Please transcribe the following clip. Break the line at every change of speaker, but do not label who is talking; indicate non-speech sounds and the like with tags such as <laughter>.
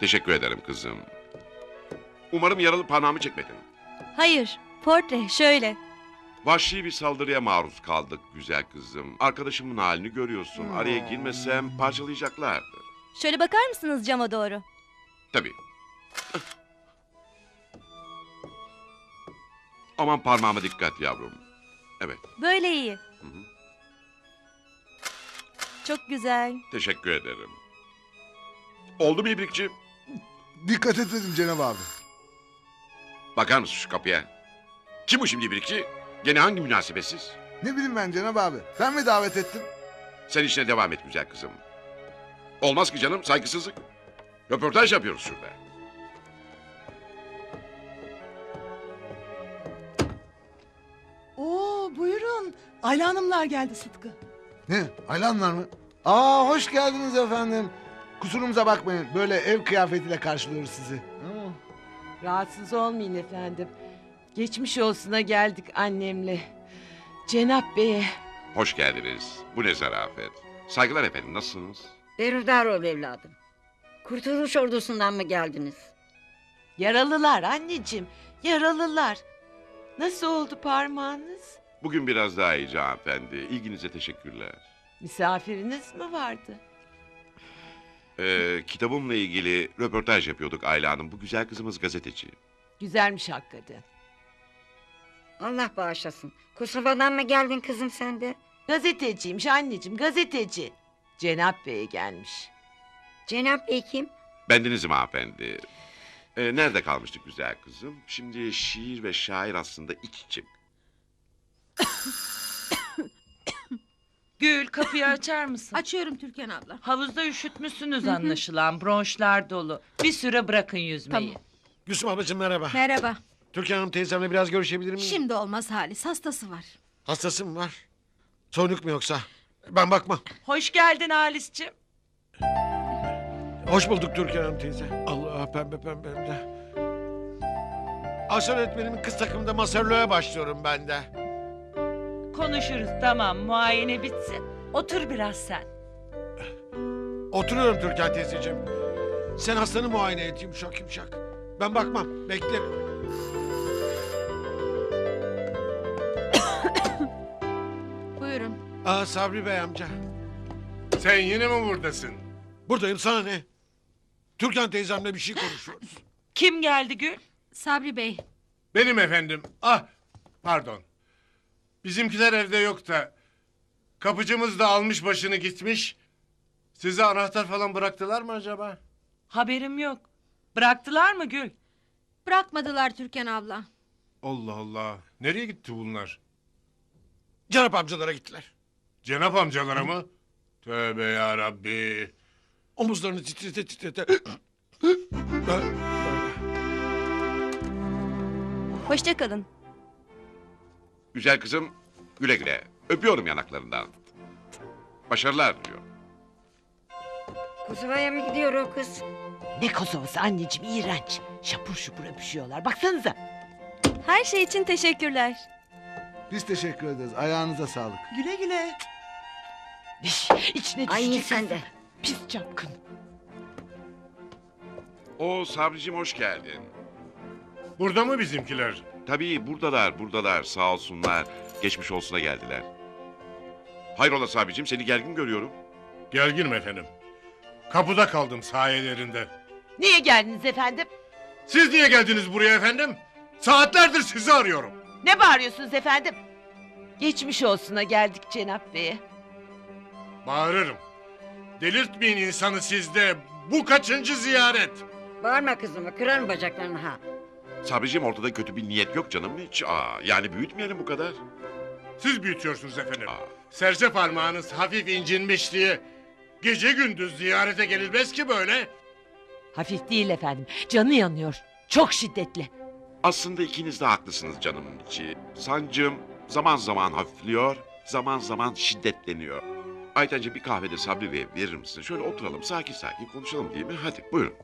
Teşekkür ederim kızım. Umarım yaralı parmağımı çekmedin.
Hayır, portre şöyle.
Vahşi bir saldırıya maruz kaldık güzel kızım. Arkadaşımın halini görüyorsun. Araya girmesem parçalayacaklardı.
Şöyle bakar mısınız cama doğru?
Tabii. Aman parmağıma dikkat yavrum. Evet,
Böyle iyi. Çok güzel.
teşekkür ederim. Oldu mu İbrikçi?
Dikkat et dedim Cenab abi.
Bakar mısın şu kapıya? Kim bu şimdi İbrikçi? Gene hangi münasebetsiz?
Ne bileyim ben Cenab abi. Sen mi davet ettin?
Sen işine devam et güzel kızım. Olmaz ki canım saygısızlık. Röportaj yapıyoruz şurada.
Oo buyurun. Ayla Hanımlar geldi Sıtkı.
Ne? Aylanlar mı? Aa hoş geldiniz efendim. Kusurumuza bakmayın. Böyle ev kıyafetiyle karşılıyoruz sizi. Hı.
Rahatsız olmayın efendim. Geçmiş olsuna geldik annemle. Cenap Bey'e.
Hoş geldiniz. Bu ne zarafet. Saygılar efendim nasılsınız?
Berhudar ol evladım. Kurtuluş ordusundan mı geldiniz?
Yaralılar anneciğim. Yaralılar. Nasıl oldu parmağınız?
Bugün biraz daha iyi hanımefendi. İlginize teşekkürler.
Misafiriniz mi vardı?
Ee, kitabımla ilgili röportaj yapıyorduk Ayla Hanım. Bu güzel kızımız gazeteci.
Güzelmiş hakikaten.
Allah bağışlasın. Kosova'dan mı geldin kızım sen de?
Gazeteciymiş anneciğim gazeteci. Cenap Bey'e gelmiş.
Cenap Bey kim?
Bendenizim hanımefendi. Ee, nerede kalmıştık güzel kızım? Şimdi şiir ve şair aslında iç içe. <laughs>
Gül kapıyı açar mısın? <laughs>
Açıyorum Türkan abla.
Havuzda üşütmüşsünüz anlaşılan. Bronşlar dolu. Bir süre bırakın yüzmeyi.
Tamam.
Gülsüm ablacığım merhaba.
Merhaba.
Türkan Hanım teyzemle biraz görüşebilir miyim?
Şimdi olmaz Halis. Hastası var.
Hastası mı var? Soğuk mu yoksa? Ben bakmam.
Hoş geldin Halis'ciğim.
Hoş bulduk Türkan Hanım teyze. Allah pembe pembe hem de. Aşar öğretmenimin kız takımında masörlüğe başlıyorum ben de.
Konuşuruz tamam muayene bitsin. Otur biraz sen.
Oturuyorum Türkan teyzeciğim. Sen hastanı muayene et yumuşak yumuşak. Ben bakmam. Beklerim. <coughs>
Buyurun.
Aa Sabri Bey amca.
Sen yine mi buradasın?
Buradayım sana ne? Türkan teyzemle bir şey konuşuyoruz.
Kim geldi Gül?
Sabri Bey.
Benim efendim. Ah pardon. Bizimkiler evde yok da. Kapıcımız da almış başını gitmiş. Size anahtar falan bıraktılar mı acaba?
Haberim yok. Bıraktılar mı Gül?
Bırakmadılar Türkan abla.
Allah Allah. Nereye gitti bunlar?
Cenap amcalara gittiler.
Cenap amcalara mı? Tövbe ya Rabbi.
Omuzlarını titrete titrete.
Hoşça kalın.
Güzel kızım güle güle. Öpüyorum yanaklarından. Başarılar diliyorum.
Kosova'ya mı gidiyor o kız?
Ne Kosova'sı anneciğim iğrenç. Şapur şupur öpüşüyorlar. Baksanıza.
Her şey için teşekkürler.
Biz teşekkür ederiz. Ayağınıza sağlık.
Güle güle.
Diş, içine
Ay
düşecek
sen de.
Pis çapkın.
O Sabricim hoş geldin.
Burada mı bizimkiler?
Tabii buradalar, buradalar. Sağ olsunlar. Geçmiş olsuna geldiler. Hayrola Sabricim seni gergin görüyorum.
Gerginim efendim. Kapıda kaldım sayelerinde.
Niye geldiniz efendim?
Siz niye geldiniz buraya efendim? Saatlerdir sizi arıyorum.
Ne bağırıyorsunuz efendim? Geçmiş olsuna geldik Cenap Bey'e.
Bağırırım. Delirtmeyin insanı sizde. Bu kaçıncı ziyaret?
Bağırma kızımı kırarım bacaklarını ha.
Sabricim ortada kötü bir niyet yok canım hiç. Aa, yani büyütmeyelim bu kadar.
Siz büyütüyorsunuz efendim.
Aa,
Serçe parmağınız hafif incinmiş diye gece gündüz ziyarete gelilmez ki böyle.
Hafif değil efendim. Canı yanıyor. Çok şiddetli.
aslında ikiniz de haklısınız canımın içi. Sancım zaman zaman hafifliyor, zaman zaman şiddetleniyor. Aytencim bir kahvede Sabri Bey verir misin? Şöyle oturalım sakin sakin konuşalım değil mi? Hadi buyurun.